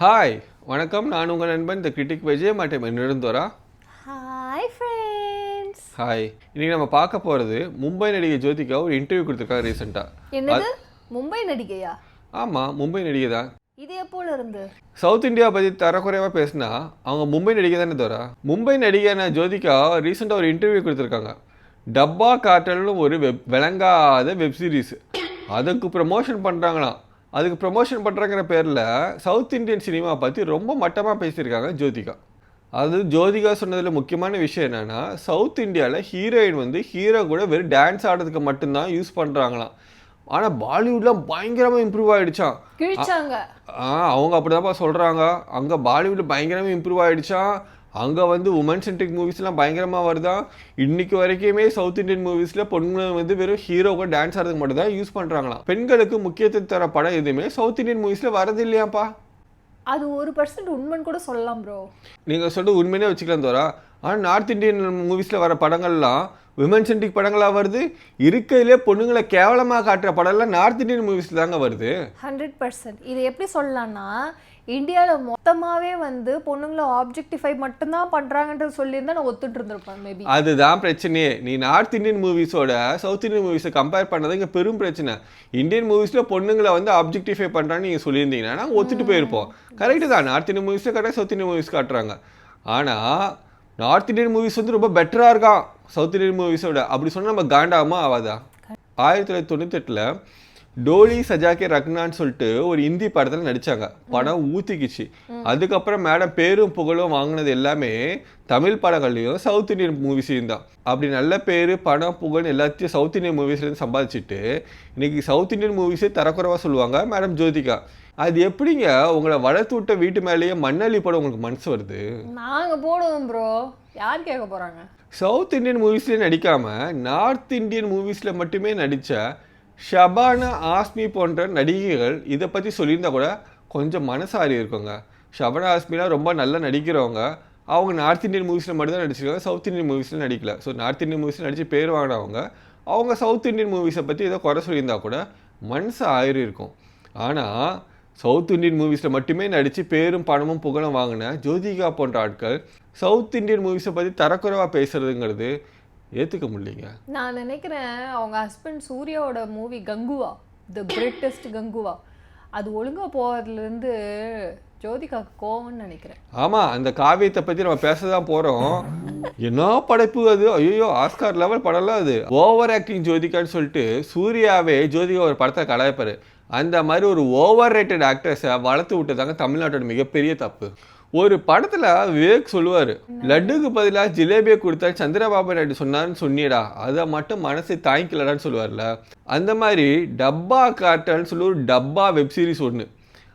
Hi வணக்கம். நான் உங்கள் நண்பன் இந்த கிரிட்டிக் விஜய் மற்றும் என்னிடந்தோரா ஹாய் ஃப்ரெண்ட்ஸ் ஹாய் இன்னைக்கு நம்ம பார்க்க போகிறது மும்பை நடிகை ஜோதிகா ஒரு இன்டர்வியூ கொடுத்துருக்காங்க ரீசெண்டாக என்னது? மும்பை நடிகையா? ஆமாம் மும்பை நடிகை தான். இது எப்போல இருந்து? சவுத் இந்தியா பற்றி தரக்குறைவாக பேசினா அவங்க மும்பை நடிகை தானே தோரா. மும்பை நடிகையான ஜோதிகா ரீசெண்டாக ஒரு இன்டர்வியூ கொடுத்துருக்காங்க. டப்பா காட்டல்னு ஒரு வெப் விளங்காத வெப் சீரிஸ் அதுக்கு ப்ரமோஷன் பண்ணுறாங்களாம் அதுக்கு ப்ரமோஷன் பண்ணுறங்கிற பேரில் சவுத் இந்தியன் சினிமா பற்றி ரொம்ப மட்டமாக பேசியிருக்காங்க ஜோதிகா. அது ஜோதிகா சொன்னதில் முக்கியமான விஷயம் என்னென்னா சவுத் இந்தியாவில் ஹீரோயின் வந்து ஹீரோ கூட வெறும் டான்ஸ் ஆடுறதுக்கு மட்டும்தான் யூஸ் பண்ணுறாங்களாம் ஆனால் பாலிவுட்லாம் பயங்கரமாக இம்ப்ரூவ் ஆகிடுச்சான் ஆ அவங்க அப்படிதான்ப்பா சொல்கிறாங்க அங்கே பாலிவுட் பயங்கரமாக இம்ப்ரூவ் ஆகிடுச்சான் அங்கே வந்து உமன் சென்ட்ரிக் மூவிஸ்லாம் பயங்கரமாக வருதான் இன்னைக்கு வரைக்குமே சவுத் இந்தியன் மூவிஸில் பொண்ணுங்க வந்து வெறும் ஹீரோவை டான்ஸ் ஆடுறதுக்கு மட்டும் தான் யூஸ் பண்ணுறாங்களாம் பெண்களுக்கு முக்கியத்துவம் தர படம் எதுவுமே சவுத் இந்தியன் மூவிஸில் வரது இல்லையாப்பா அது ஒரு பர்சன்ட் உண்மைன்னு கூட சொல்லலாம் ப்ரோ நீங்கள் சொல்லிட்டு உண்மையிலே வச்சுக்கலாம் தோரா. ஆனால் நார்த் இந்தியன் மூவிஸில் வர படங்கள்லாம் விமன் சென்ட்ரிக் படங்களாக வருது? இருக்கிறதுலே பொண்ணுங்களை கேவலமாக காட்டுற படம்லாம் நார்த் இந்தியன் மூவிஸில் தாங்க வருது. ஹண்ட்ரட் பர்சன்ட் இது எப்படி சொல்லலாம்னா இந்தியாவில் மொத்தமாகவே வந்து பொண்ணுங்களை ஆப்ஜெக்டிஃபை மட்டும்தான் பண்ணுறாங்கன்றது சொல்லியிருந்தா நான் ஒத்துட்டு இருந்திருப்பேன் மேபி அதுதான் பிரச்சனையே. நீ நார்த் இந்தியன் மூவிஸோட சவுத் இந்தியன் மூவிஸை கம்பேர் பண்ணது இங்கே பெரும் பிரச்சனை. இந்தியன் மூவிஸில் பொண்ணுங்களை வந்து ஆப்ஜெக்டிஃபை பண்ணுறான்னு நீங்கள் சொல்லியிருந்தீங்கன்னா ஒத்துட்டு போயிருப்போம். கரெக்டு தான். நார்த் இந்தியன் மூவிஸில் கரெக்டாக சவுத் இந்தியன் மூவிஸ் காட்டுறாங்க. ஆனால் நார்த் இந்தியன் மூவிஸ் வந்து ரொம்ப பெட்டராக இருக்கான் சவுத் இந்தியன் மூவிஸோட அப்படி சொன்னால் நம்ம காண்டாமா ஆகாதா ஆயிரத்தி தொள்ளாயிரத்தி தொண்ணூத்தெட்டில் டோலி சஜாக்கே ரக்னான்னு சொல்லிட்டு ஒரு இந்தி படத்தில் நடிச்சாங்க. படம் ஊத்திக்கிச்சு. அதுக்கப்புறம் மேடம் பேரும் புகழும் வாங்கினது எல்லாமே தமிழ் படங்கள்லையும் சவுத் இந்தியன் மூவிஸையும் தான். அப்படி நல்ல பேர் படம் புகழ் எல்லாத்தையும் சவுத் இந்தியன் மூவிஸ்லேருந்து சம்பாதிச்சுட்டு இன்னைக்கு சவுத் இந்தியன் மூவிஸே தரக்குறைவாக சொல்லுவாங்க மேடம் ஜோதிகா. அது எப்படிங்க உங்களை வளர்த்து விட்ட வீட்டு மேலேயே மண்ணள்ளி போட உங்களுக்கு மனசு வருது? நாங்கள் போடுவோம் ப்ரோ யார் கேட்க போகிறாங்க சவுத் இந்தியன் மூவிஸ்லேயே நடிக்காமல் நார்த் இந்தியன் மூவிஸில் மட்டுமே நடித்த ஷபானா ஆஸ்மி போன்ற நடிகைகள் இதை பற்றி சொல்லியிருந்தால் கூட கொஞ்சம் மனசாரி இருக்குங்க. ஷபானா ஆஸ்மிலாம் ரொம்ப நல்லா நடிக்கிறவங்க. அவங்க நார்த் இந்தியன் மூவிஸில் மட்டும்தான் நடிச்சிருக்காங்க சவுத் இந்தியன் மூவிஸில் நடிக்கல. ஸோ நார்த் இந்தியன் மூவிஸில் நடித்து பேர் வாங்கினவங்க அவங்க சவுத் இந்தியன் மூவிஸை பற்றி ஏதோ குறை சொல்லியிருந்தால் கூட மனசு ஆயிரம் இருக்கும். ஆனால் சவுத் இந்தியன் மூவிஸில் மட்டுமே நடித்து பேரும் பணமும் புகழும் வாங்கின ஜோதிகா போன்ற ஆட்கள் சவுத் இந்தியன் மூவிஸை பற்றி தரக்குறைவாக பேசுகிறதுங்கிறது ஏற்றுக்க முடியலைங்க. நான் நினைக்கிறேன் அவங்க ஹஸ்பண்ட் சூர்யாவோட movie Kanguva the greatest Kanguva. அது ஒழுங்காக போகிறதுலேருந்து ஜோதிகாக்கு கோவம்னு நினைக்கிறேன். ஆமாம் அந்த காவியத்தை பற்றி நம்ம பேச தான் போகிறோம் என்ன படைப்பு அது? ஐயோ ஆஸ்கார் லெவல் படம்லாம் அது. ஓவர் ஆக்டிங் ஜோதிகான்னு சொல்லிட்டு சூர்யாவே ஜோதிகா ஒரு படத்தை கலாய்ப்பாரு. அந்த மாதிரி ஒரு ஓவர் ரேட்டட் ஆக்ட்ரஸை வளர்த்து விட்டதாங்க தமிழ்நாட்டோட மிகப்பெரிய தப்பு. ஒரு படத்தில் விவேக் சொல்லுவார். லட்டுக்கு பதிலாக ஜிலேபியை கொடுத்தா சந்திரபாபு நாயுடு சொன்னார்னு சொன்னியடா. அதை மட்டும் மனசை தாங்கிக்கலடான்னு சொல்லுவார்ல. அந்த மாதிரி டப்பா காட்டல்னு சொல்லி ஒரு டப்பா வெப் சீரிஸ் ஒன்று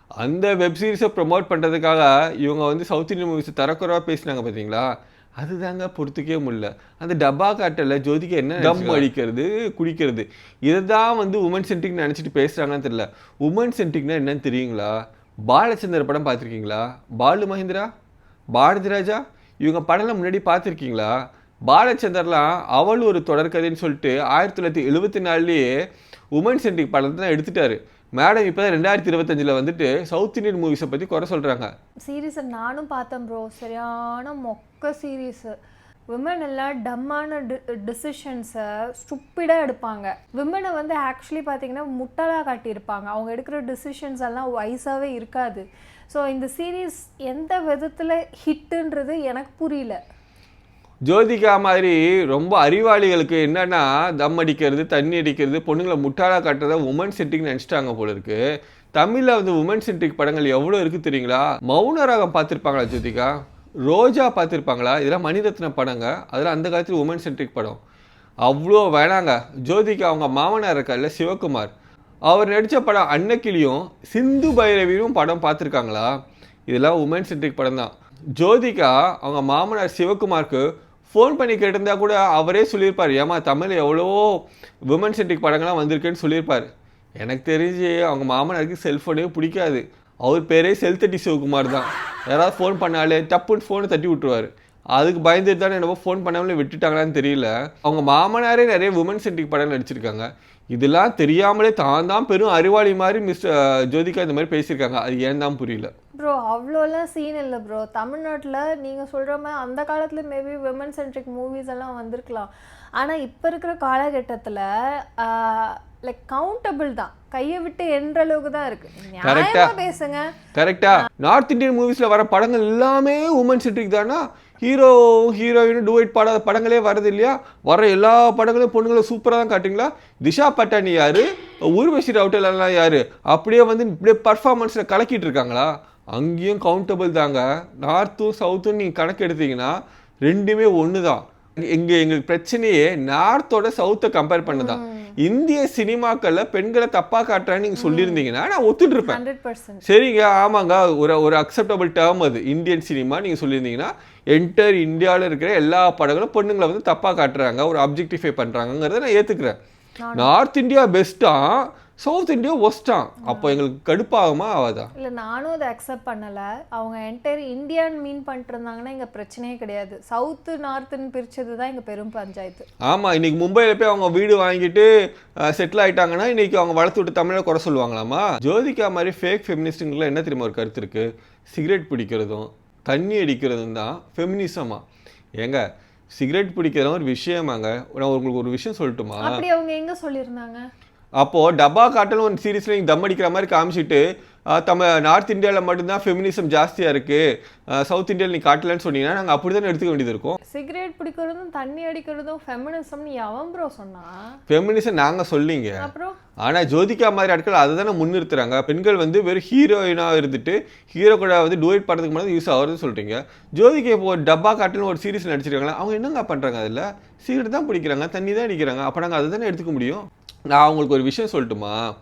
அந்த வெப் சீரிஸை ப்ரொமோட் பண்ணுறதுக்காக இவங்க வந்து சவுத் இந்தியன் மூவிஸை தரக்குறைவாக பேசினாங்க பார்த்தீங்களா அதுதாங்க பொறுத்துக்கவே முடியல. அந்த டப்பா காட்டில் ஜோதிகா என்ன டம் அடிக்கிறது குடிக்கிறது. இதை தான் வந்து உமன் சென்ட்ரிக் நினச்சிட்டு பேசுகிறாங்கன்னு தெரியல. உமன் சென்ட்ரிக்னா என்னன்னு தெரியுங்களா? பாலச்சந்தர் படம் பார்த்துருக்கீங்களா? பாலு மஹிந்திரா? பாரதி ராஜா? இவங்க படம்லாம் முன்னாடி பார்த்துருக்கீங்களா? பாலச்சந்தர்லாம் அவள் ஒரு தொடர்கதைன்னு சொல்லிட்டு ஆயிரத்தி தொள்ளாயிரத்தி எழுபத்தி நாலுலேயே உமன் சென்ட்ரிக் படத்தை தான் எடுத்துட்டாரு. மேடம் இப்போ தான் ரெண்டாயிரத்தி இருபத்தஞ்சில் வந்துட்டு சவுத் இந்தியன் மூவிஸை பற்றி குறை சொல்கிறாங்க சீரீஸை நானும் பார்த்தேன் ப்ரோ சரியான மொக்க சீரீஸு விமன் எல்லாம் டம்மான டி டிசிஷன்ஸை ஸ்டுப்பிடாக எடுப்பாங்க. விமனை வந்து ஆக்சுவலி பார்த்தீங்கன்னா முட்டலாக காட்டியிருப்பாங்க. அவங்க எடுக்கிற டிசிஷன்ஸ் எல்லாம் வயசாகவே இருக்காது. ஸோ இந்த சீரீஸ் எந்த விதத்தில் ஹிட்டுன்றது எனக்கு புரியல. ஜோதிகா மாதிரி ரொம்ப அறிவாளிகளுக்கு என்னன்னா தம் அடிக்கிறது தண்ணி அடிக்கிறது பொண்ணுங்களை முட்டாளாக காட்டுறத உமன் சென்ட்ரிக் நினச்சிட்டாங்க போல இருக்கு. தமிழில் வந்து உமன் சென்ட்ரிக் படங்கள் எவ்வளோ இருக்குது தெரியுங்களா? மௌன ராகம் பார்த்துருப்பாங்களா ஜோதிகா? ரோஜா பார்த்துருப்பாங்களா? இதெல்லாம் மணிரத்ன படங்க. அதெல்லாம் அந்த காலத்தில் உமன் சென்ட்ரிக் படம். அவ்வளோ வேணாங்க. ஜோதிகா அவங்க மாமனார் இருக்கார்ல சிவகுமார். அவர் நடித்த படம் அன்னக்கிளியும் சிந்து பைரவியும் படம் பார்த்துருக்காங்களா? இதெல்லாம் உமன் சென்ட்ரிக் படம் தான். ஜோதிகா அவங்க மாமனார் சிவகுமாருக்கு ஃபோன் பண்ணி கேட்டிருந்தா கூட அவரே சொல்லியிருப்பார். ஏமா தமிழ் எவ்வளோ உமன் சென்ட்ரிக் படங்கள்லாம் வந்திருக்குன்னு சொல்லியிருப்பார். எனக்கு தெரிஞ்சு அவங்க மாமனாருக்கு செல்ஃபோனே பிடிக்காது. அவர் பேரே செல்தட்டி சிவகுமார் தான். யாராவது ஃபோன் பண்ணாலே டப்புன்னு ஃபோனை தட்டி விட்டுருவார். அதுக்கு பயந்துட்டு தானே என்னவோ ஃபோன் பண்ணாமலே விட்டுட்டாங்களான்னு தெரியல. அவங்க மாமனாரே நிறைய உமன் சென்ட்ரிக் படம் நடிச்சிருக்காங்க. இதெல்லாம் தெரியாமலே தான் தான் பெரும் அறிவாளி மாதிரி மிஸ்டர் ஜோதிகா இந்த மாதிரி பேசியிருக்காங்க. அது ஏன் தான் புரியல. ப்ரோ அவ்வளோலாம் சீன் இல்லை ப்ரோ தமிழ்நாட்டில் நீங்கள் சொல்கிற மாதிரி அந்த காலத்தில் மேபி விமன் சென்ட்ரிக் மூவிஸ் எல்லாம் வந்திருக்கலாம். ஆனால் இப்போ இருக்கிற காலகட்டத்தில் லைக் கவுண்டபிள் தான். கையை விட்டு என்ற அளவுக்கு தான் இருக்கு. நியாயமா பேசுங்க. கரெக்டா நார்த் இந்தியன் மூவிஸ்ல வர படங்கள் எல்லாமே உமன் சென்ட்ரிக் தானா? ஹீரோ ஹீரோயின் டூவைட் பாடாத படங்களே வரது இல்லையா? வர எல்லா படங்களும் பொண்ணுங்களும் சூப்பராக தான் காட்டுங்களா திஷா பட்டானி யாரு? ஊர்வசி ரவுட்டல் எல்லாம் யாரு? அப்படியே வந்து இப்படியே பர்ஃபார்மன்ஸில் கலக்கிட்டு இருக்காங்களா? அங்கேயும் கவுண்டபிள் தாங்க. நார்த்தும் சவுத்தும் நீங்கள் கணக்கு எடுத்தீங்கன்னா ரெண்டுமே ஒன்று தான் இங்கே எங்களுக்கு பிரச்சனையே நார்த்தோட சவுத்தை கம்பேர் பண்ணதான். இந்திய சினிமாக்கள்ல பெண்களை தப்பா காட்டுறான்னு நீங்க சொல்லியிருந்தீங்கன்னா நான் ஒத்துட்டு இருப்பேன். ஹண்ட்ரட் பர்சன்ட் சரிங்க ஆமாங்க. ஒரு ஒரு அக்செப்டபிள் டேர்ம் அது. இந்தியன் சினிமா நீங்கள் சொல்லியிருந்தீங்கன்னா என்டர் இந்தியாவில் இருக்கிற எல்லா படங்களும் பொண்ணுங்களை வந்து தப்பாக காட்டுறாங்க. ஒரு அப்ஜெக்டிஃபை பண்ணுறாங்கங்கிறத நான் ஏற்றுக்கிறேன் நார்த் இந்தியா பெஸ்ட்டா சவுத் இந்தியா ஒஸ்ட்டான் அப்போ எங்களுக்கு கடுப்பாகுமா? ஆகாதா? இல்லை நானும் அதை அக்செப்ட் பண்ணலை. அவங்க என்டையர் இந்தியான்னு மீன் பண்ணிட்டு இருந்தாங்கன்னா இங்கே பிரச்சனையே கிடையாது. சவுத்து நார்த்துன்னு பிரிச்சது தான் இங்கே பெரும் பஞ்சாயத்து. ஆமாம் இன்னைக்கு மும்பையில் போய் அவங்க வீடு வாங்கிட்டு செட்டில் ஆயிட்டாங்கன்னா இன்னைக்கு அவங்க வளர்த்து விட்டு தமிழை குறை சொல்லுவாங்களாமா? ஜோதிகா மாதிரி ஃபேக் ஃபெமினிஸ்ட்டுங்களுக்குலாம் என்ன தெரியுமா ஒரு கருத்து இருக்கு? சிகரெட் பிடிக்கிறதும் தண்ணி அடிக்கிறதும் தான் ஃபெமினிசமா ஏங்க சிகரெட் பிடிக்கிறதும் ஒரு விஷயமாங்க. நான் உங்களுக்கு ஒரு விஷயம் சொல்லட்டுமா? அப்படி அவங்க எங்க சொல்லியிருந்தாங்க? அப்போ டப்பா காட்டல் ஒரு சீரீஸ்ல நீங்க தம் அடிக்கிற மாதிரி காமிச்சிட்டு நம்ம நார்த் இந்தியாவில் மட்டும்தான் ஃபெமினிசம் ஜாஸ்தியா இருக்கு. ஆஹ், சவுத் இந்தியாவில் நீ காட்டலன்னு சொன்னீங்கன்னா நாங்கள் அப்படி தானே எடுத்துக்க வேண்டியது இருக்கும். சிகரெட் பிடிக்கிறதும் தண்ணி அடிக்கிறதும் ஃபெமினிசம்னு எவன் ப்ரோ சொன்னா? ஃபெமினிசம் நாங்கள் சொல்லிங்க. அப்புறம்? ஆனா ஜோதிகா மாதிரி ஆட்கள் அதை தானே முன்னிறுத்துறாங்க. பெண்கள் வந்து வெறும் ஹீரோயினா இருந்துட்டு ஹீரோ கூட வந்து டூயட் படத்துக்கு முன்னாடி யூஸ் ஆகுதுன்னு சொல்றீங்க ஜோதிகா இப்போ ஒரு டப்பா காட்டுன்னு ஒரு சீரிஸ் நடிச்சிருக்காங்களா? அவங்க என்னங்க பண்றாங்க அதுல? சிகரெட் தான் பிடிக்கிறாங்க தண்ணி தான் அடிக்கிறாங்க. அப்ப நாங்க அதை தானே எடுத்துக்க முடியும்? நான் உங்களுக்கு ஒரு விஷயம் சொல்லட்டுமா?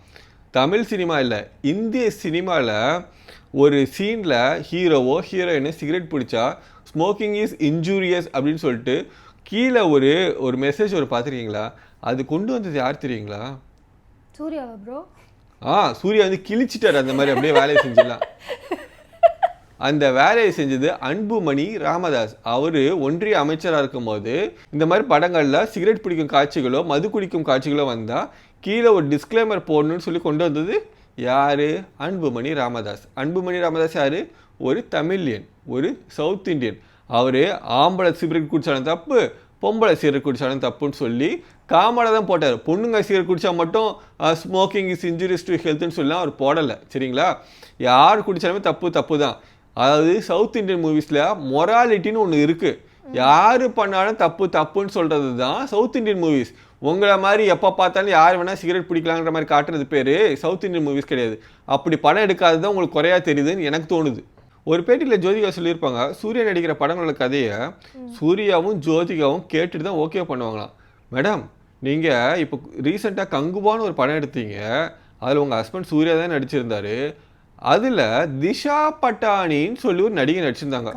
தமிழ் சினிமா இல்லை இந்திய சினிமாவில் ஒரு சீனில் ஹீரோவோ ஹீரோயினோ சிகரெட் பிடிச்சா ஸ்மோக்கிங் இஸ் இன்ஜூரியஸ் அப்படின்னு சொல்லிட்டு கீழே ஒரு ஒரு மெசேஜ் ஒரு பார்த்துருக்கீங்களா? அது கொண்டு வந்தது யார் தெரியுங்களா? சூர்யாவா ப்ரோ ஆ சூர்யா வந்து கிழிச்சிட்டாரு அந்த மாதிரி அப்படியே வேலையை செஞ்சிடலாம். அந்த வேலையை செஞ்சது அன்புமணி ராமதாஸ். அவர் ஒன்றிய அமைச்சராக இருக்கும்போது இந்த மாதிரி படங்களில் சிகரெட் பிடிக்கும் காட்சிகளோ மது குடிக்கும் காட்சிகளோ வந்தால் கீழே ஒரு டிஸ்க்ளைமர் போடணும்னு சொல்லி கொண்டு வந்தது யார்? அன்புமணி ராமதாஸ். அன்புமணி ராமதாஸ் யார்? ஒரு தமிழியன் ஒரு சவுத் இந்தியன். அவர் ஆம்பளை சிகரெட் குடித்தாலும் தப்பு பொம்பளை சிகரெட் குடித்தாலும் தப்புன்னு சொல்லி காமலை தான் போட்டார். பொண்ணுங்க சிகரெட் குடித்தா மட்டும் ஸ்மோக்கிங் இஸ் இன்ஜுரிஸ் டு ஹெல்த்னு சொல்லலாம் அவர் போடலை. சரிங்களா? யார் குடிச்சாலுமே தப்பு தப்பு தான் அதாவது சவுத் இந்தியன் மூவிஸில் மொராலிட்டின்னு ஒன்று இருக்குது யார் பண்ணாலும் தப்பு தப்புன்னு சொல்கிறது தான் சவுத் இந்தியன் மூவிஸ் உங்களை மாதிரி எப்போ பார்த்தாலும் யார் வேணால் சிகரெட் பிடிக்கலாங்கிற மாதிரி காட்டுறது பேர் சவுத் இந்தியன் மூவிஸ் கிடையாது. அப்படி படம் எடுக்காதது தான் உங்களுக்கு குறையா தெரியுதுன்னு எனக்கு தோணுது. ஒரு பேட்டியில் ஜோதிகா சொல்லியிருப்பாங்க சூர்யா நடிக்கிற படங்களோட கதையை சூர்யாவும் ஜோதிகாவும் கேட்டுட்டு தான் ஓகே பண்ணுவாங்களாம். மேடம் நீங்கள் இப்போ ரீசெண்டாக கங்குவான்னு ஒரு படம் எடுத்தீங்க. அதில் உங்கள் ஹஸ்பண்ட் சூர்யா தான் நடிச்சிருந்தாரு. அதில் திஷா பட்டாணின்னு சொல்லி ஒரு நடிகை நடிச்சிருந்தாங்க.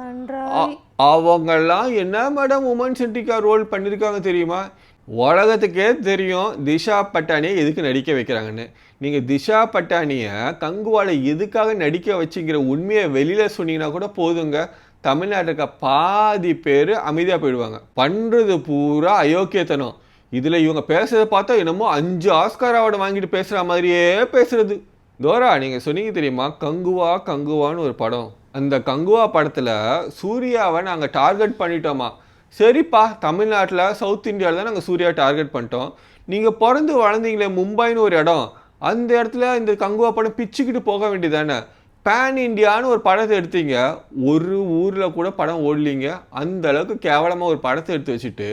அவங்கெல்லாம் என்ன மேடம் உமன் சென்ட்ரிக்கா ரோல் பண்ணியிருக்காங்க தெரியுமா? உலகத்துக்கே தெரியும் திஷா பட்டானியை எதுக்கு நடிக்க வைக்கிறாங்கன்னு. நீங்கள் திஷா பட்டானியை கங்குவால எதுக்காக நடிக்க வச்சுங்கிற உண்மையை வெளியில் சொன்னீங்கன்னா கூட போதுங்க. தமிழ்நாட்டில் இருக்க பாதி பேர் அமைதியாக போயிடுவாங்க. பண்ணுறது பூரா அயோக்கியத்தனம். இதில் இவங்க பேசுறதை பார்த்தா என்னமோ அஞ்சு ஆஸ்கார் அவார்டு வாங்கிட்டு பேசுகிற மாதிரியே பேசுறது. தோரா நீங்கள் சொன்னீங்க தெரியுமா? கங்குவா கங்குவான்னு ஒரு படம். அந்த கங்குவா படத்தில் சூர்யாவை நாங்கள் டார்கெட் பண்ணிட்டோமா. சரிப்பா தமிழ்நாட்டில் சவுத் இந்தியாவில் தான் நாங்கள் சூர்யா டார்கெட் பண்ணிட்டோம். நீங்கள் பிறந்து வளர்ந்தீங்களே மும்பைன்னு ஒரு இடம். அந்த இடத்துல இந்த கங்குவா படம் பிச்சுக்கிட்டு போக வேண்டியதானே பேன் இந்தியான்னு ஒரு படத்தை எடுத்தீங்க. ஒரு ஊரில் கூட படம் ஓடலீங்க. அந்த அளவுக்கு கேவலமாக ஒரு படத்தை எடுத்து வச்சுட்டு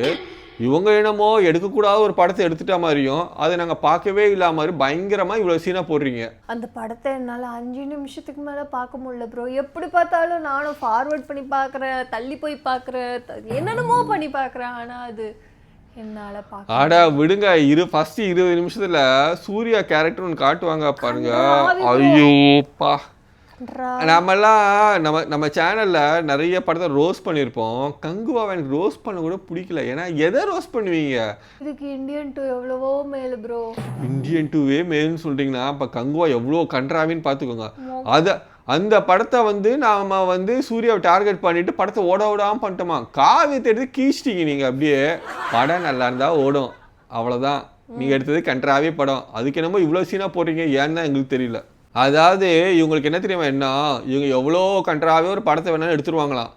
இவங்க என்னமோ எடுக்கக்கூடாத ஒரு படத்தை எடுத்துட்ட மாதிரியும் அதை நாங்கள் பார்க்கவே இல்லாம மாதிரி பயங்கரமாக இவ்வளோ சீனாக போடுறீங்க. அந்த படத்தை என்னால் அஞ்சு நிமிஷத்துக்கு மேலே பார்க்க முடியல ப்ரோ எப்படி பார்த்தாலும் நானும் ஃபார்வர்ட் பண்ணி பார்க்குறேன் தள்ளி போய் பார்க்குறேன் என்னென்னமோ பண்ணி பார்க்குறேன். ஆனால் அது ஆடா விடுங்க. இரு ஃபர்ஸ்ட் இருபது நிமிஷத்துல சூர்யா கேரக்டர் ஒன்று காட்டுவாங்க பாருங்க. ஐயோப்பா நம்மெல்லாம் நம்ம நம்ம சேனல்ல நிறைய படத்தை ரோஸ் பண்ணியிருப்போம். கங்குவாவை எனக்கு ரோஸ் பண்ண கூட பிடிக்கல. ஏன்னா எதை ரோஸ் பண்ணுவீங்க? இதுக்கு இந்தியன் டூ எவ்வளவோ மேலு ப்ரோ இந்தியன் டூவே மேல்னு சொல்றீங்கன்னா அப்ப கங்குவா எவ்வளோ கன்றாவின்னு பார்த்துக்கோங்க. அத அந்த படத்தை வந்து நாம வந்து சூர்யாவை டார்கெட் பண்ணிட்டு படத்தை ஓட விடாம பண்ணிட்டோமா? காவியத்தை எடுத்து கீச்சிட்டீங்க நீங்க அப்படியே. படம் நல்லா இருந்தா ஓடும். அவ்வளவுதான். நீங்க எடுத்தது கன்றாவே படம். அதுக்கு என்னமோ இவ்வளவு சீனா போடுறீங்க? ஏன்னு எங்களுக்கு தெரியல. அதாவது இவங்களுக்கு என்ன தெரியுமா என்ன? இவங்க எவ்வளோ கன்றாவே ஒரு படத்தை வேணாலும் எடுத்துருவாங்களாம்.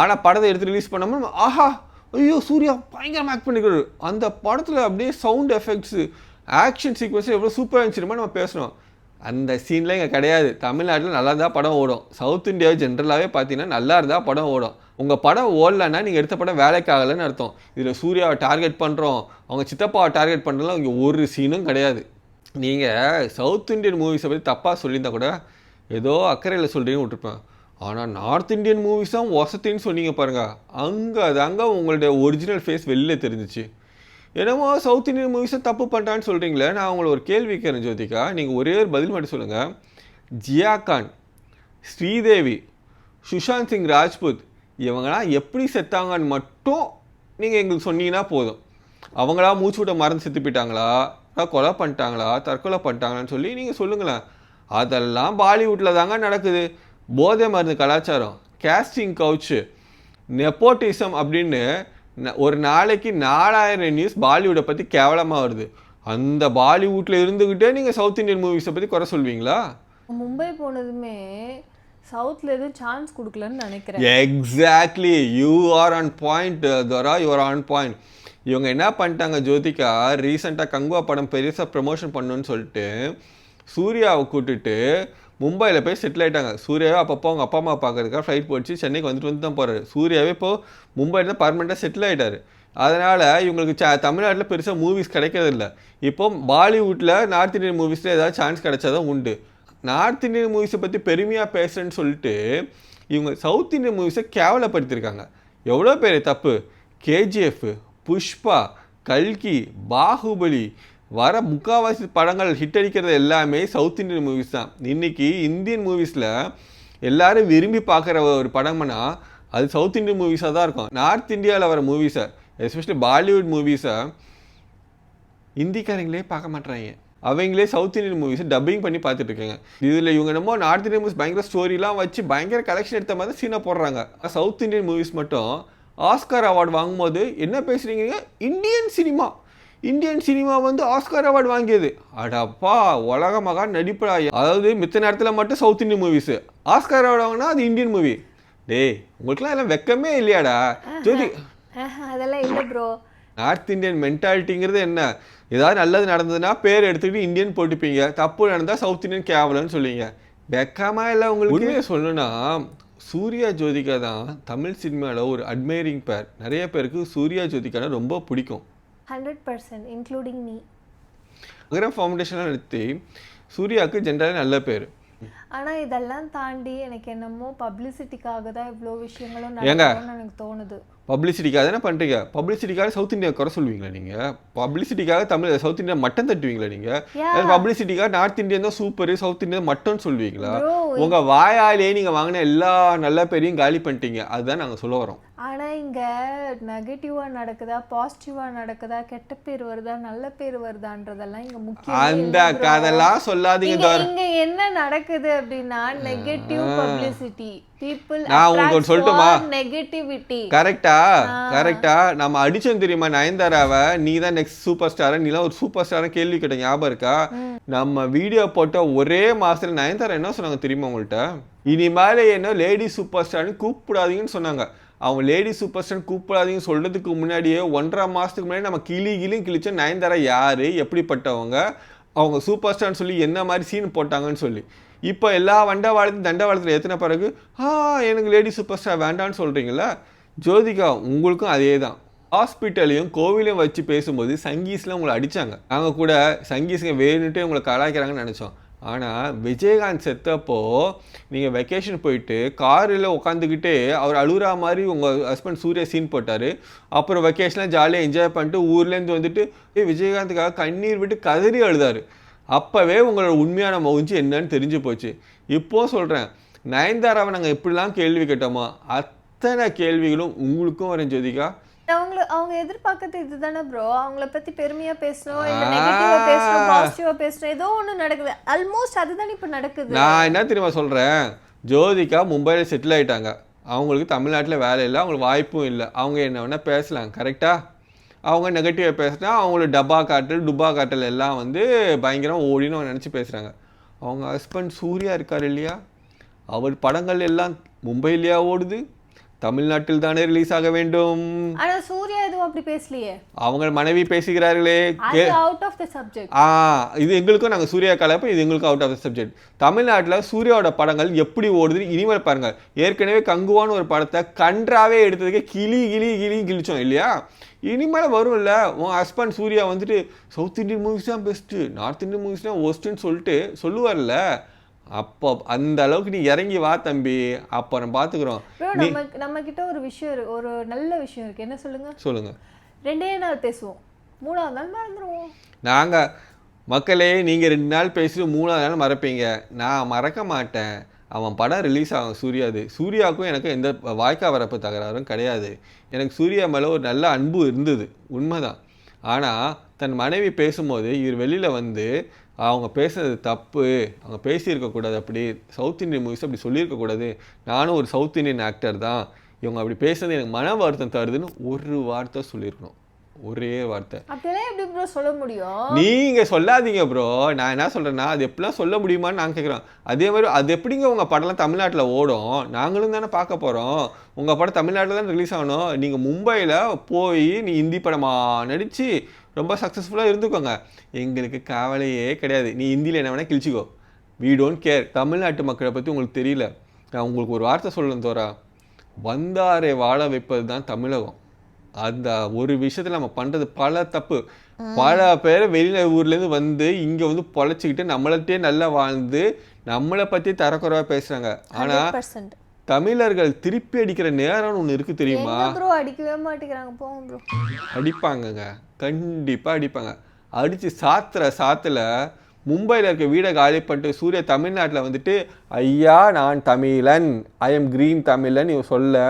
ஆனா படத்தை எடுத்து ரிலீஸ் பண்ணாம ஆஹா ஐயோ சூர்யா பயங்கரமா ஆக்ட் பண்ணிக்கிறாரு. அந்த படத்துல அப்படியே சவுண்ட் எஃபெக்ட்ஸ் ஆக்ஷன் சீக்வன்ஸ் எவ்வளோ சூப்பராக இருந்துச்சுமா நம்ம பேசணும் அந்த சீன்லாம் இங்கே கிடையாது. தமிழ்நாட்டில் நல்லா இருந்தால் படம் ஓடும். சவுத் இந்தியா ஜென்ரலாகவே பார்த்தீங்கன்னா நல்லா இருந்தால் படம் ஓடும். உங்கள் படம் ஓடலன்னா நீங்கள் எடுத்த படம் வேலைக்கு ஆகலைன்னு அர்த்தம். இதில் சூர்யாவை டார்கெட் பண்ணுறோம் அவங்க சித்தப்பாவை டார்கெட் பண்ணுறதுலாம் இங்கே ஒரு சீனும் கிடையாது. நீங்கள் சவுத் இந்தியன் மூவிஸை பற்றி தப்பாக சொல்லியிருந்தா கூட ஏதோ அக்கறையில் சொல்கிறீங்கன்னு விட்டுருப்பேன். ஆனால் நார்த் இந்தியன் மூவிஸ் தான் வசத்தின்னு சொன்னீங்க பாருங்கள் அங்கே தாங்க உங்களுடைய ஒரிஜினல் ஃபேஸ் வெளில தெரிஞ்சிச்சு. என்னமோ சவுத் இந்தியன் மூவிஸை தப்பு பண்ணிட்டான்னு சொல்கிறீங்களே நான் உங்களை ஒரு கேள்வி கேட்குறேன் ஜோதிகா. நீங்கள் ஒரே ஒரு பதில் மட்டும் சொல்லுங்கள் ஜியா கான் ஸ்ரீதேவி சுஷாந்த் சிங் ராஜ்புத் இவங்களாம் எப்படி செத்தாங்கன்னு மட்டும் நீங்கள் எங்களுக்கு சொன்னீங்கன்னா போதும். அவங்களா மூச்சு விட்ட மறந்து செத்து போயிட்டாங்களா? கொலை பண்ணிட்டாங்களா? தற்கொலை பண்ணிட்டாங்களான்னு சொல்லி நீங்கள் சொல்லுங்களேன். அதெல்லாம் பாலிவுட்டில் தாங்க நடக்குது. போதை மருந்து கலாச்சாரம் கேஸ்டிங் கவுச்சு நெப்போட்டிசம் அப்படின்னு ஒரு நாளைக்கு நாலாயிரம் நியூஸ் பாலிவுட்டை பற்றி கேவலமாக வருது. அந்த பாலிவுட்டில் இருந்துக்கிட்டே நீங்கள் சவுத் இந்தியன் மூவிஸை பற்றி குறை சொல்வீங்களா? மும்பை போனதுமே சவுத்தில் எதுவும் சான்ஸ் கொடுக்கலன்னு நினைக்கிறேன். Exactly you are on point துவரா you are on point இவங்க என்ன பண்ணிட்டாங்க ஜோதிகா? ரீசெண்டாக கங்குவா படம் பெருசாக ப்ரமோஷன் பண்ணுன்னு சொல்லிட்டு சூர்யாவை கூட்டிட்டு மும்பையில் போய் செட்டில் ஆகிட்டாங்க சூர்யாவே அப்பப்போ அவங்க அப்பா அம்மா பார்க்குறதுக்காக ஃப்ளைட் போச்சு சென்னைக்கு வந்துட்டு வந்து தான் போகிறாரு சூர்யாவே இப்போ மும்பையில் தான் பர்மனெண்ட்டாக செட்டில் ஆகிட்டார் அதனால் இவங்களுக்கு ச தமிழ்நாட்டில் பெருசாக மூவிஸ் கிடைக்கிறதில்ல இப்போ பாலிவுட்டில் நார்த் இந்தியன் மூவிஸில் ஏதாவது சான்ஸ் கிடைச்சாதான் உண்டு. நார்த் இந்தியன் மூவிஸை பற்றி பெருமையாக பேசுகிறேன்னு சொல்லிட்டு இவங்க சவுத் இந்தியன் மூவிஸை கேவலப்படுத்தியிருக்காங்க. எவ்வளோ பேர் தப்பு? கேஜிஎஃப் புஷ்பா கல்கி பாகுபலி வர முக்காவாசி படங்கள் ஹிட் அடிக்கிறது எல்லாமே சவுத் இந்தியன் மூவிஸ் தான். இன்றைக்கி இந்தியன் மூவிஸில் எல்லோரும் விரும்பி பார்க்குற ஒரு படம்னா அது சவுத் இந்தியன் மூவிஸாக தான் இருக்கும். நார்த் இந்தியாவில் வர மூவிஸை எஸ்பெஷலி பாலிவுட் மூவிஸை இந்திக்காரங்களே பார்க்க மாட்றாங்க. அவங்களே சவுத் இந்தியன் மூவிஸை டப்பிங் பண்ணி பார்த்துட்டு இருக்காங்க. இதில் இவங்க என்னமோ நார்த் இந்தியன் மூவிஸ் பயங்கர ஸ்டோரிலாம் வச்சு பயங்கர கலெக்ஷன் எடுத்த மாதிரி சீனை போடுறாங்க. சவுத் இந்தியன் மூவிஸ் மட்டும் ஆஸ்கார் அவார்டு வாங்கும்போது என்ன பேசுறீங்க? இந்தியன் சினிமா இந்தியன் சினிமா வந்து ஆஸ்கார் அவார்டு வாங்கியது. அடப்பா உலக மகா நடிப்படா அதாவது மித்த நேரத்தில் மட்டும் south Indian movies Oscar award வாங்கினா அது இந்தியன் மூவி டேய் உங்களுக்குலாம் எல்லாம் வெக்கமே இல்லையாடா? ஜோதி. அதெல்லாம் இல்லை ப்ரோ நார்த் இந்தியன் மென்டாலிட்டிங்கிறது என்ன? ஏதாவது நல்லது நடந்ததுன்னா பேர் எடுத்துக்கிட்டு இந்தியன் போட்டுப்பீங்க. தப்பு நடந்தால் சவுத் இந்தியன் கேவலன்னு சொல்லுவீங்க. வெக்கமா இல்லை உங்களுக்கு? உண்மையை சொல்லணும்னா சூர்யா ஜோதிகா தான் தமிழ் சினிமாவில் ஒரு அட்மைரிங் பேர் நிறைய பேருக்கு சூர்யா ஜோதிகானா ரொம்ப பிடிக்கும். Hundred percent including me Agaram ஃபவுண்டேஷனாக நடத்தி சூர்யாவுக்கு ஜென்ரலாக நல்ல பேர். ஆனா இதெல்லாம் தாண்டி எனக்கு என்னமோ பப்ளிசிட்டிக்காக தான் இவ்வளோ விஷயங்களும் எனக்கு தோணுது. பப்ளிசிட்டிக்காக தானே பண்ணுறீங்க பப்ளிசிட்டிக்காக சவுத் இந்தியா குறை சொல்லுவீங்களா நீங்கள் பப்ளிசிட்டிக்காக தமிழ் சவுத் இந்தியா மட்டன் தட்டுவீங்களா நீங்கள். பப்ளிசிட்டிக்காக நார்த் இந்தியன் தான் சூப்பர் சவுத் இந்தியா மட்டன் சொல்லுவீங்களா? Bro, உங்க வாயாலே நீங்க வாங்கின எல்லா நல்ல பேரையும் காலி பண்ணிட்டீங்க. அதுதான் நாங்க சொல்ல வரோம். ஆனா இங்க நெகட்டிவா நடக்குதா பாசிட்டிவா நடக்குதா கெட்ட பேர் வருதா நல்ல பேர் வருதான்றதெல்லாம் இங்க முக்கியம் அந்த கதெல்லாம் சொல்லாதீங்க இங்க என்ன நடக்குது அப்படின்னா நெகட்டிவ் பப்ளிசிட்டி நான் உங்களுக்கு சொல்லட்டுமா? நெகட்டிவிட்டி கரெக்டா கரெக்டா நம்ம அடிச்சோம் தெரியுமா நயன்தாராவை? நீ தான் நெக்ஸ்ட் சூப்பர் ஸ்டார் நீலாம் ஒரு சூப்பர் ஸ்டார் கேள்வி கேட்ட ஞாபகம் இருக்கா? நம்ம வீடியோ போட்ட ஒரே மாசத்துல நயன்தாரா என்ன சொன்னாங்க தெரியுமா உங்கள்கிட்ட இனிமேல என்ன லேடி சூப்பர் ஸ்டார்னு கூப்பிடாதீங்கன்னு சொன்னாங்க. அவங்க லேடி சூப்பர் ஸ்டார் கூப்பிடாதீங்கன்னு சொல்றதுக்கு முன்னாடியே ஒன்றரை மாசத்துக்கு முன்னாடி நம்ம கிளி கிளியும் கிழிச்சோம் நயன்தாரா யாரு? எப்படிப்பட்டவங்க? அவங்க சூப்பர் ஸ்டார்னு சொல்லி என்ன மாதிரி சீன் போட்டாங்கன்னு சொல்லி. இப்போ எல்லா வண்டவாளத்தையும் தண்டவாளத்தில் ஏற்றின பிறகு ஆ எனக்கு லேடி சூப்பர் ஸ்டார் வேண்டான்னு சொல்கிறீங்களா ஜோதிகா உங்களுக்கும் அதே தான் ஹாஸ்பிட்டலையும் கோவிலையும் வச்சு பேசும்போது சங்கீஸ்லாம் உங்களை அடித்தாங்க நாங்கள் கூட சங்கீஸுங்க வேணுன்ட்டே உங்களை கலாய்க்கிறாங்கன்னு நினச்சோம். ஆனால் விஜயகாந்த் செத்தப்போ நீங்கள் வெக்கேஷன் போயிட்டு காரில் உட்காந்துக்கிட்டே அவர் அழுகிற மாதிரி உங்கள் ஹஸ்பண்ட் சூர்யா சீன் போட்டார். அப்புறம் வெக்கேஷன்லாம் ஜாலியாக என்ஜாய் பண்ணிட்டு ஊர்லேருந்து வந்துட்டு விஜயகாந்துக்காக கண்ணீர் விட்டு கதறி அழுதாரு. அப்போவே உங்களோட உண்மையான மகிழ்ச்சி என்னன்னு தெரிஞ்சு போச்சு. இப்போ சொல்கிறேன் நயன்தாராவை நாங்கள் எப்படிலாம் கேள்வி கேட்டோமா அத்தனை கேள்விகளும் உங்களுக்கும் வரேன் ஜோதிகா. அவங்க அவங்க எதிர்பார்க்கறது இதுதானே ப்ரோ அவங்கள பத்தி பெருமையா பேசணும் இல்ல. நெகட்டிவா பேசணும் பாசிட்டிவா பேசணும் ஏதோ ஒண்ணு நடக்குது. ஆல்மோஸ்ட் அதுதானே இப்ப நடக்குது. நான் என்ன தெரியுமா சொல்கிறேன் ஜோதிகா மும்பையில் செட்டில் ஆயிட்டாங்க. அவங்களுக்கு தமிழ்நாட்டில் வேலை இல்லை அவங்களுக்கு வாய்ப்பும் இல்லை. அவங்க என்ன வேணால் பேசலாம் கரெக்டா அவங்க நெகட்டிவாக பேசினா அவங்களுக்கு டப்பா காட்டல் டுப்பா காட்டல் எல்லாம் வந்து பயங்கரம் ஓடின்னு நினச்சி பேசுகிறாங்க அவங்க ஹஸ்பண்ட் சூர்யா இருக்கார் இல்லையா? அவர் படங்கள் எல்லாம் மும்பையிலேயா ஓடுது? தமிழ்நாட்டில் தானே ரிலீஸ் ஆக வேண்டும். ஆனா சூர்யா எதுவும் அப்படி பேசலையே. அவங்க மனைவி பேசுகிறார்களே. அவுட் ஆஃப் த சப்ஜெக்ட் ஆ இது எங்களுக்கும் நாங்கள் சூர்யா கலப்போம் இது எங்களுக்கும் அவுட் ஆஃப் த சப்ஜெக்ட் தமிழ்நாட்டில் சூர்யாவோட படங்கள் எப்படி ஓடுதுன்னு இனிமேல் பாருங்க ஏற்கனவே கங்குவான்னு ஒரு படத்தை கன்றாவே எடுத்ததுக்கே கிளி கிளி கிளி கிழிச்சோம் இல்லையா? இனிமேல் வரும்ல உன் ஹஸ்பண்ட் சூர்யா வந்துட்டு சவுத் இந்தியன் மூவிஸ் தான் பெஸ்ட்டு நார்த் இந்தியன் மூவிஸ் தான் ஒஸ்ட்டுன்னு சொல்லிட்டு சொல்லுவார்ல. அப்போ அந்த அளவுக்கு நீ இறங்கி வா தம்பி. அப்புறம் பார்த்துக்குறோம் ப்ரோ நம்ம நம்ம கிட்ட ஒரு விஷயம் இருக்கு. ஒரு நல்ல விஷயம் இருக்கு. என்ன சொல்லுங்க? சொல்லுங்கள் ரெண்டே நாள் பேசுவோம். மூணாவது நாள் மறந்துடுவோம் நாங்கள் மக்களே நீங்கள் ரெண்டு நாள் பேசிட்டு மூணாவது நாள் மறப்பீங்க. நான் மறக்க மாட்டேன். அவன் படம் ரிலீஸ் ஆகும். சூர்யாது சூர்யாவுக்கும் எனக்கு எந்த வாய்க்கா வரப்பு தகராறும் கிடையாது. எனக்கு சூர்யா மேலே ஒரு நல்ல அன்பு இருந்தது. உண்மைதான். ஆனால் தன் மனைவி பேசும்போது இவர் வெளியில் வந்து அவங்க பேசுனது தப்பு அவங்க பேசியிருக்கக்கூடாது அப்படி சவுத் இந்தியன் மூவிஸ் அப்படி சொல்லியிருக்கக்கூடாது. நானும் ஒரு சவுத் இந்தியன் ஆக்டர் தான். இவங்க அப்படி பேசுனது எனக்கு மன வருத்தம் தருதுன்னு ஒரு வார்த்தை சொல்லியிருக்கணும். ஒரே வார்த்தை. அப்படிலாம் எப்படி ப்ரோ சொல்ல முடியும்? நீங்க சொல்லாதீங்க ப்ரோ நான் என்ன சொல்றேன்னா அது எப்படிலாம் சொல்ல முடியுமான்னு நான் கேட்குறேன். அதே மாதிரி அது எப்படிங்க உங்க படம்லாம் தமிழ்நாட்டில் ஓடும்? நாங்களும் தானே பார்க்க போறோம். உங்க படம் தமிழ்நாட்டில் தான் ரிலீஸ் ஆகணும். நீங்க மும்பையில் போய் நீ ஹிந்தி படமா நடிச்சு ரொம்ப சக்ஸஸ்ஃபுல்லாக இருந்துக்கோங்க. எங்களுக்கு கவலையே கிடையாது. நீ ஹிந்தியில் என்ன வேணால் கிழிச்சிக்கோ. We don't கேர் தமிழ்நாட்டு மக்களை பற்றி உங்களுக்கு தெரியல. நான் உங்களுக்கு ஒரு வார்த்தை சொல்லணும் தோரா. வந்தாரை வாழ வைப்பது தான் தமிழகம். அந்த ஒரு விஷயத்துல நம்ம பண்றது பல தப்பு. பல பேர் வெளியில ஊர்லேருந்து வந்து இங்க வந்து பொழைச்சிக்கிட்டு நம்மள்ட்டே நல்லா வாழ்ந்து நம்மளை பத்தி தரக்குறைவா பேசுறாங்க. ஆனா பர்சன்ட் தமிழர்கள் திருப்பி அடிக்கிற நேரம்னு ஒண்ணு இருக்கு தெரியுமா? ப்ரோ அடிக்கவே மாட்டேங்கிறாங்க. போங்க ப்ரோ அடிப்பாங்கங்க. கண்டிப்பா அடிப்பாங்க. அடிச்சு சாத்துற சாத்துல மும்பையில் இருக்க வீடை காலி பண்ணிட்டு சூர்யா தமிழ்நாட்டில் வந்துட்டு ஐயா நான் தமிழன். ஐ எம் கிரீன் தமிழன். இவன் சொல்ல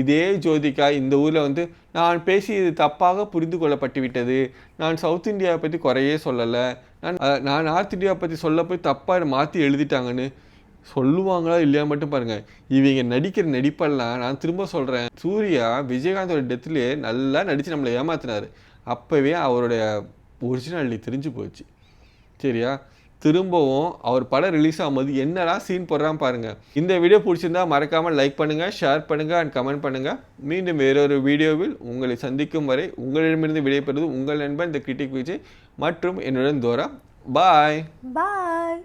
இதே ஜோதிகா இந்த ஊரில் வந்து நான் பேசியது தப்பாக புரிந்து கொள்ளப்பட்டு விட்டது. நான் சவுத் இந்தியாவை பற்றி குறையே சொல்லலை. நான் நான் நார்த் இந்தியாவை பற்றி சொல்ல போய் தப்பாக மாற்றி எழுதிட்டாங்கன்னு சொல்லுவாங்களா இல்லையா மட்டும் பாருங்கள் இவங்க நடிக்கிற நடிப்பெல்லாம் நான் திரும்ப சொல்கிறேன் சூர்யா விஜயகாந்தோட டெத்துலேயே நல்லா நடித்து நம்மளை ஏமாத்தினார். அப்போவே அவருடைய ஒரிஜினாலிட்டி தெரிஞ்சு போச்சு. சரியா? திரும்பவும் அவர் படம் ரிலீஸ் ஆகும்போது என்னடா சீன் போடுறான் பாருங்கள் இந்த வீடியோ பிடிச்சிருந்தா மறக்காமல் லைக் பண்ணுங்கள் ஷேர் பண்ணுங்கள் அண்ட் கமெண்ட் பண்ணுங்கள் மீண்டும் வேறொரு வீடியோவில் உங்களை சந்திக்கும் வரை உங்களிடமிருந்து விடைபெறுவது உங்கள் நண்பன் இந்த கிரிட்டிக் விஜய் மற்றும் என்னுடன் தோரா பாய் பாய்